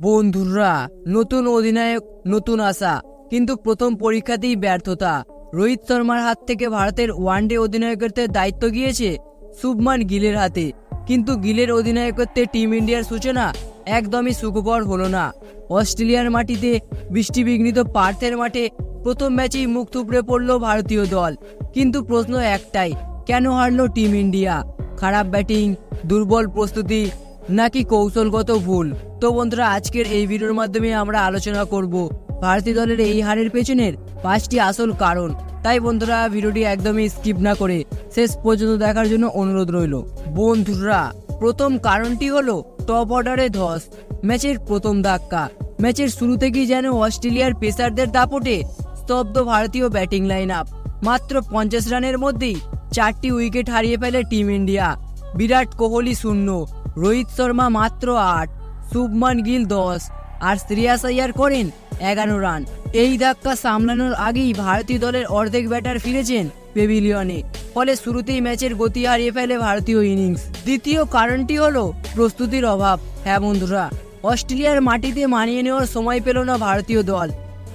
বন্ধুরা, নতুন অধিনায়ক, নতুন আশা। কিন্তু প্রথম পরীক্ষাতেই ব্যর্থতা। রোহিত শর্মার হাত থেকে ভারতের ওয়ানডে অধিনায়কত্বের দায়িত্ব গিয়েছে শুভমান গিলের হাতে। কিন্তু গিলের অধিনায়কত্বে টিম ইন্ডিয়ার সূচনা একদমই সুখকর হলো না। অস্ট্রেলিয়ার মাটিতে বৃষ্টিবিঘ্নিত পার্থের মাঠে প্রথম ম্যাচেই মুখ থুবড়ে পড়ল ভারতীয় দল। কিন্তু প্রশ্ন একটাই, কেন হারলো টিম ইন্ডিয়া? খারাপ ব্যাটিং, দুর্বল প্রস্তুতি নাকি কৌশলগত ভুল? তো বন্ধুরা, আজকের এই ভিডিওর মাধ্যমে আমরা আলোচনা করব ভারতীয় দলের এই হারের পেছনের পাঁচটি আসল কারণ। তাই বন্ধুরা, ভিডিওটি একদমই স্কিপ না করে শেষ পর্যন্ত দেখার জন্য অনুরোধ রইল। বন্ধুরা, প্রথম কারণটি হলো টপ অর্ডারে ধস। ম্যাচের প্রথম ধাক্কা। ম্যাচের শুরু থেকেই যেন অস্ট্রেলিয়ার পেসারদের দাপটে স্তব্ধ ভারতীয় ব্যাটিং লাইন আপ মাত্র পঞ্চাশ রানের মধ্যেই চারটি উইকেট হারিয়ে ফেলে টিম ইন্ডিয়া। বিরাট কোহলি শূন্য। রোহিত শর্মা মাত্র আট, শুভমান গিল দশ আর শ্রেয়াস আইয়ার করেন এগারো রান। এই ধাক্কা সামলানোর আগেই ভারতীয় দলের অর্ধেক ব্যাটার ফিরেছেন পেভিলিয়নে। ফলে শুরুতেই ম্যাচের গতি হারিয়ে ফেলে ভারতীয় ইনিংস। দ্বিতীয় কারণটি হলো প্রস্তুতির অভাব। হ্যাঁ বন্ধুরা, অস্ট্রেলিয়ার মাটিতে মানিয়ে নেওয়ার সময় পেল না ভারতীয় দল।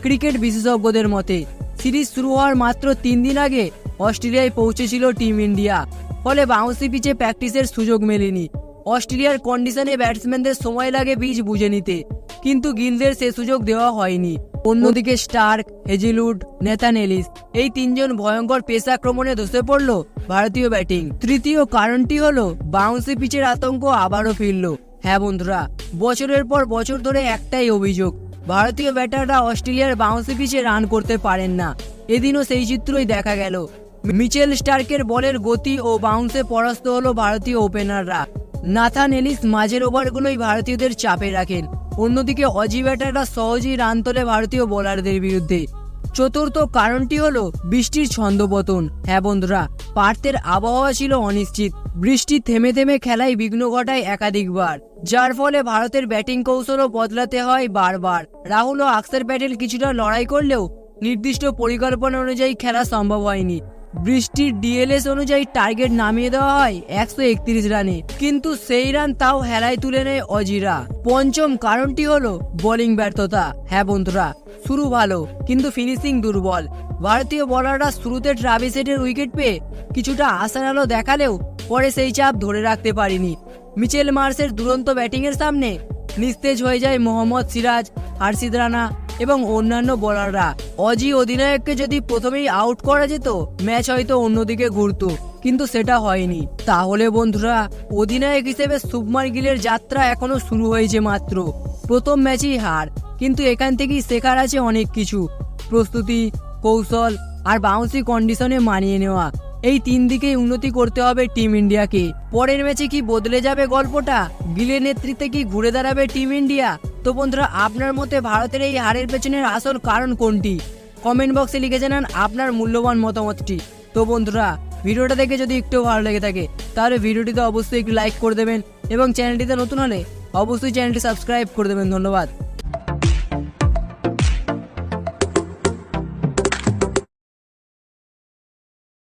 ক্রিকেট বিশেষজ্ঞদের মতে, সিরিজ শুরু হওয়ার মাত্র তিন দিন আগে অস্ট্রেলিয়ায় পৌঁছেছিল টিম ইন্ডিয়া। ফলে বাউন্সি পিচে প্র্যাকটিসের সুযোগ মেলেনি। অস্ট্রেলিয়ার কন্ডিশনে ব্যাটসম্যানদের সময় লাগে পিচ বুঝে নিতে। কিন্তু গিলদের সে সুযোগ দেওয়া হয়নি। অন্যদিকে স্টার্ক হেজিলুড নেথান এলিস এই তিনজন ভয়ঙ্কর পেস আক্রমণে ধসে পড়ল ভারতীয় ব্যাটিং। তৃতীয় কারণটি হলো, বাউন্সি পিচের আতঙ্ক আবারও ফিরল। হ্যাঁ বন্ধুরা, বছরের পর বছর ধরে একটাই অভিযোগ, ভারতীয় ব্যাটাররা অস্ট্রেলিয়ার বাউন্সি পিচে রান করতে পারেন না। এদিনও সেই চিত্রই দেখা গেল। মিচেল স্টার্কের বলের গতি ও বাউন্সে পরাস্ত হলো ভারতীয় ওপেনাররা। নাথান এলিস মাঝের ওভারগুলোই ভারতীয়দের চাপে রাখেন। অন্যদিকে অজি ব্যাটাররা সহজেই রান তোলে ভারতীয় বোলারদের বিরুদ্ধে। চতুর্থ কারণটি হল বৃষ্টির ছন্দপতন। হ্যাঁ বন্ধুরা, পার্থের আবহাওয়া ছিল অনিশ্চিত। বৃষ্টি থেমে থেমে খেলায় বিঘ্ন ঘটায় একাধিকবার, যার ফলে ভারতের ব্যাটিং কৌশলও বদলাতে হয় বারবার। রাহুল ও আকসার প্যাটেল কিছুটা লড়াই করলেও নির্দিষ্ট পরিকল্পনা অনুযায়ী খেলা সম্ভব হয়নি। বৃষ্টির ডিএলএস অনুযায়ী টার্গেট নামিয়ে দেওয়া হয় একশো একত্রিশ রানে। কিন্তু সেই রান তাও হেলায় তুলে নেয় অজিরা। পঞ্চম কারণটি হলো বোলিং ব্যর্থতা। হ্যাঁ বন্ধুরা, শুরু ভালো, কিন্তু ফিনিশিং দুর্বল। ভারতীয় বলাররা শুরুতে ট্রাভিসেটের উইকেট পেয়ে কিছুটা আশার আলো দেখালেও পরে সেই চাপ ধরে রাখতে পারিনি। মিচেল মার্সের দুরন্ত ব্যাটিংয়ের সামনে নিস্তেজ হয়ে যায় মোহাম্মদ সিরাজ, হার্ষিদ রানা এবং অন্যান্য বোলাররা অজি অধিনায়ককে যদি প্রথমেই আউট করা যেত ম্যাচ হয়তো অন্যদিকে ঘুরত, কিন্তু সেটা হয়নি। তাহলে বন্ধুরা, অধিনায়ক হিসেবে শুভমান গিলের যাত্রা এখনও শুরু হয়েছে মাত্র। প্রথম ম্যাচেই হার, কিন্তু এখান থেকেই শেখার আছে অনেক কিছু। প্রস্তুতি, কৌশল আর বাউন্সি কন্ডিশনে মানিয়ে নেওয়া। এই তিন দিকেই উন্নতি করতে হবে টিম ইন্ডিয়াকে। পরের ম্যাচে কি বদলে যাবে গল্পটা? গিলের নেতৃত্বে কি ঘুরে দাঁড়াবে টিম ইন্ডিয়া? তো বন্ধুরা, আপনার মতে ভারতের এই হারের পেছনের আসল কারণ কোনটি? কমেন্ট বক্সে লিখে জানান আপনার মূল্যবান মতামতটি। তো বন্ধুরা, ভিডিওটা দেখে যদি একটু ভালো লেগে থাকে, তাহলে ভিডিওটিতে অবশ্যই একটু লাইক করে দেবেন এবং চ্যানেলটিতে নতুন হলে অবশ্যই চ্যানেলটি সাবস্ক্রাইব করে দেবেন। ধন্যবাদ।